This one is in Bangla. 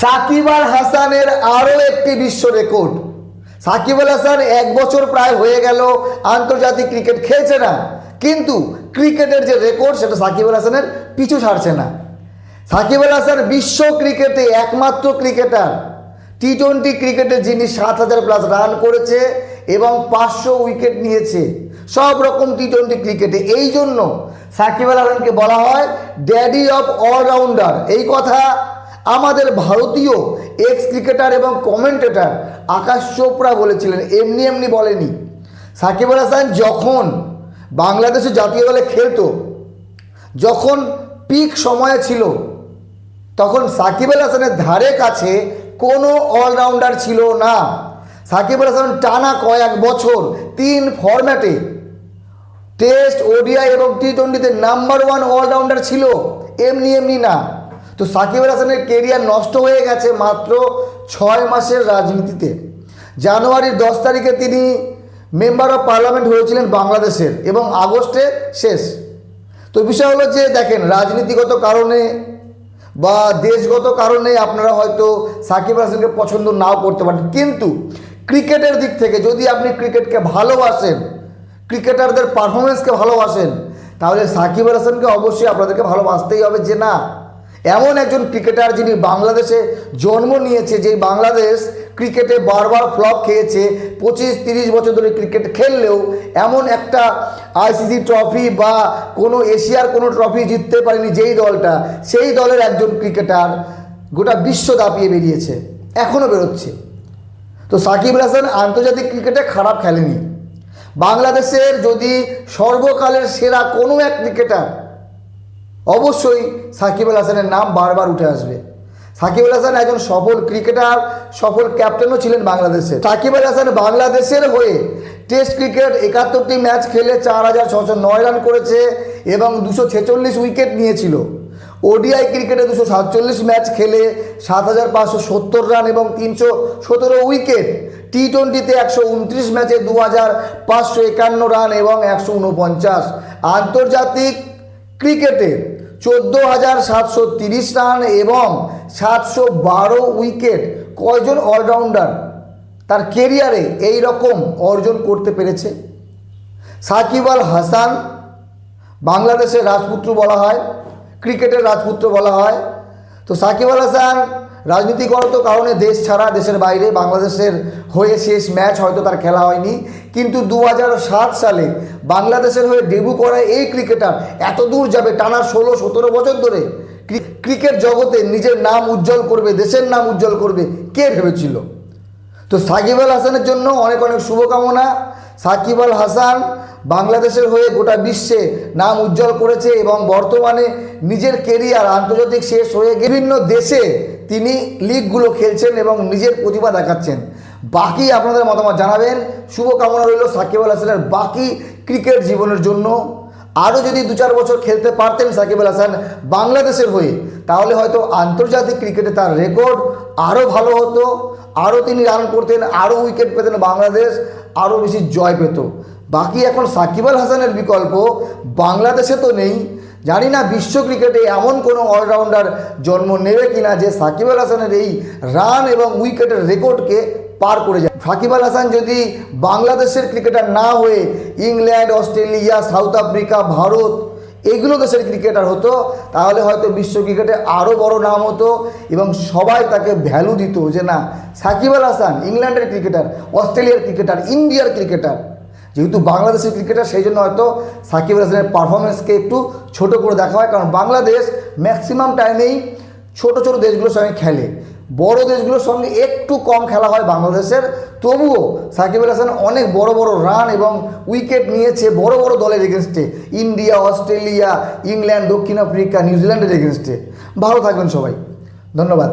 সাকিব আল হাসানের আরও একটি বিশ্ব রেকর্ড। সাকিব আল হাসান এক বছর প্রায় হয়ে গেল, আন্তর্জাতিক ক্রিকেট খেলছে না। কিন্তু ক্রিকেটের যে রেকর্ড, সেটা সাকিব আল হাসানের পিছু ছাড়ছে না। সাকিব আল হাসান বিশ্ব ক্রিকেটে একমাত্র ক্রিকেটার। টি টোয়েন্টি ক্রিকেটে যিনি সাত হাজার প্লাস রান করেছে এবং পাঁচশো উইকেট নিয়েছে, সব রকম টি টোয়েন্টি ক্রিকেটে। এই জন্য সাকিব আল হাসানকে বলা হয় ড্যাডি অফ অলরাউন্ডার। এই কথা আমাদের ভারতীয় এক্স ক্রিকেটার এবং কমেন্টেটর আকাশ চোপড়া বলেছিলেন, এমনি এমনি বলেনি। সাকিব আল হাসান যখন বাংলাদেশে জাতীয় দলে খেলতো, যখন পিক সময়ে ছিল, তখন সাকিব আল হাসানের ধারে কাছে কোনো অলরাউন্ডার ছিল না। সাকিব আল হাসান টানা কয়েক বছর তিন ফরম্যাটে টেস্ট ওডিআই এবং টি টোয়েন্টিতে নাম্বার ওয়ান অলরাউন্ডার ছিল, এমনি এমনি না। তো সাকিব আল হাসানের কেরিয়ার নষ্ট হয়ে গেছে মাত্র ছয় মাসের রাজনীতিতে। জানুয়ারির দশ তারিখে তিনি মেম্বার অফ পার্লামেন্ট হয়েছিলেন বাংলাদেশের এবং আগস্টে শেষ। তো বিষয় হলো যে, দেখেন, রাজনীতিগত কারণে বা দেশগত কারণে আপনারা হয়তো সাকিব হাসানকে পছন্দ নাও করতে পারেন। কিন্তু ক্রিকেটের দিক থেকে যদি আপনি ক্রিকেটকে ভালোবাসেন, ক্রিকেটারদের পারফরমেন্সকে ভালোবাসেন, তাহলে সাকিব হাসানকে অবশ্যই আপনাদেরকে ভালোবাসতেই হবে যে, না এমন একজন ক্রিকেটার যিনি বাংলাদেশে জন্ম নিয়েছে যে বাংলাদেশ ক্রিকেটে বারবার ফ্লপ খেয়েছে পঁচিশ তিরিশ বছর ধরে ক্রিকেট খেললেও এমন একটা আইসিসি ট্রফি বা কোনো এশিয়ার কোনো ট্রফি জিততে পারেনি যেই দলটা, সেই দলের একজন ক্রিকেটার গোটা বিশ্ব দাপিয়ে বেরিয়েছে এখনও বেরোচ্ছে। তো সাকিব হাসান আন্তর্জাতিক ক্রিকেটে খারাপ খেলেনি। বাংলাদেশের যদি সর্বকালের সেরা কোনো এক ক্রিকেটার অবশ্যই সাকিব আল হাসানের নাম বারবার উঠে আসবে। সাকিব আল হাসান একজন সফল ক্রিকেটার, সফল ক্যাপ্টেনও ছিলেন বাংলাদেশের। সাকিব আল হাসান বাংলাদেশের হয়ে টেস্ট ক্রিকেট একাত্তরটি ম্যাচ খেলে চার হাজার ছশো নয় রান করেছে এবং দুশো ছেচল্লিশ উইকেট নিয়েছিল। ওডিআই ক্রিকেটে দুশো সাতচল্লিশ ম্যাচ খেলে সাত হাজার পাঁচশো সত্তর রান এবং তিনশো সতেরো উইকেট টি টোয়েন্টিতে একশো উনত্রিশ ম্যাচে দু হাজার পাঁচশো একান্ন রান এবং একশো উনপঞ্চাশ। আন্তর্জাতিক ক্রিকেটে চোদ্দ হাজার সাতশো তিরিশ রান এবং সাতশো বারো উইকেট। কয়জন অলরাউন্ডার? তার কেরিয়ারে এই রকম অর্জন করতে পেরেছে। সাকিব আল হাসান, বাংলাদেশের রাজপুত্র বলা হয়, ক্রিকেটের রাজপুত্র বলা হয়। তো সাকিব আল হাসান রাজনীতিগত কারণে দেশ ছাড়া দেশের বাইরে বাংলাদেশের হয়ে শেষ ম্যাচ হয়তো তার খেলা হয়নি। কিন্তু দু হাজার সাত সালে বাংলাদেশের হয়ে ডেবু করা এই ক্রিকেটার এত দূর যাবে টানা ষোলো সতেরো বছর ধরে। ক্রিকেট জগতে নিজের নাম উজ্জ্বল করবে, দেশের নাম উজ্জ্বল করবে, কে ভেবেছিল? তো সাকিব আল হাসানের জন্য অনেক অনেক শুভকামনা। সাকিব আল হাসান বাংলাদেশের হয়ে গোটা বিশ্বে নাম উজ্জ্বল করেছে এবং বর্তমানে নিজের কেরিয়ার আন্তর্জাতিক শেষ হয়ে বিভিন্ন দেশে তিনি লিগগুলো খেলছেন এবং নিজের প্রতিভা দেখাচ্ছেন। বাকি আপনাদের মতামত জানাবেন। শুভকামনা রইল সাকিব আল হাসানের বাকি ক্রিকেট জীবনের জন্য। আরও যদি দু চার বছর খেলতে পারতেন সাকিব আল হাসান বাংলাদেশের হয়ে, তাহলে হয়তো আন্তর্জাতিক ক্রিকেটে তার রেকর্ড আরও ভালো হতো। আরও তিনি রান করতেন, আরও উইকেট পেতেন বাংলাদেশ, আরও বেশি জয় পেত। বাকি এখন সাকিব আল হাসানের বিকল্প, বাংলাদেশে তো নেই জানি না বিশ্ব ক্রিকেটে এমন কোনো অলরাউন্ডার জন্ম নেবে কিনা যে সাকিব আল হাসানের এই রান এবং উইকেটের রেকর্ডকে পার করে যায়। সাকিব আল হাসান যদি বাংলাদেশের ক্রিকেটার না হয়ে England, Australia, South Africa, Bharat এগুলো দেশের ক্রিকেটার হতো, তাহলে হয়তো বিশ্ব ক্রিকেটে আরও বড় নাম হতো এবং সবাই তাকে ভ্যালু দিত যে না, সাকিব আল হাসান ইংল্যান্ডের ক্রিকেটার, অস্ট্রেলিয়ার ক্রিকেটার, ইন্ডিয়ার ক্রিকেটার। যেহেতু বাংলাদেশের ক্রিকেটার, সেই জন্য হয়তো সাকিব হাসানের পারফরমেন্সকে একটু ছোট করে দেখা হয়। কারণ বাংলাদেশ ম্যাক্সিমাম টাইমেই ছোট ছোট দেশগুলোর সঙ্গে খেলে। বড় দেশগুলোর সঙ্গে একটু কম খেলা হয় বাংলাদেশের। তবুও সাকিব আল হাসান অনেক বড় বড় রান এবং উইকেট নিয়েছে বড় বড় দলের এগেনস্টে ইন্ডিয়া, অস্ট্রেলিয়া, ইংল্যান্ড, দক্ষিণ আফ্রিকা, নিউজিল্যান্ডের এগেনস্টে ভালো থাকবেন সবাই। ধন্যবাদ।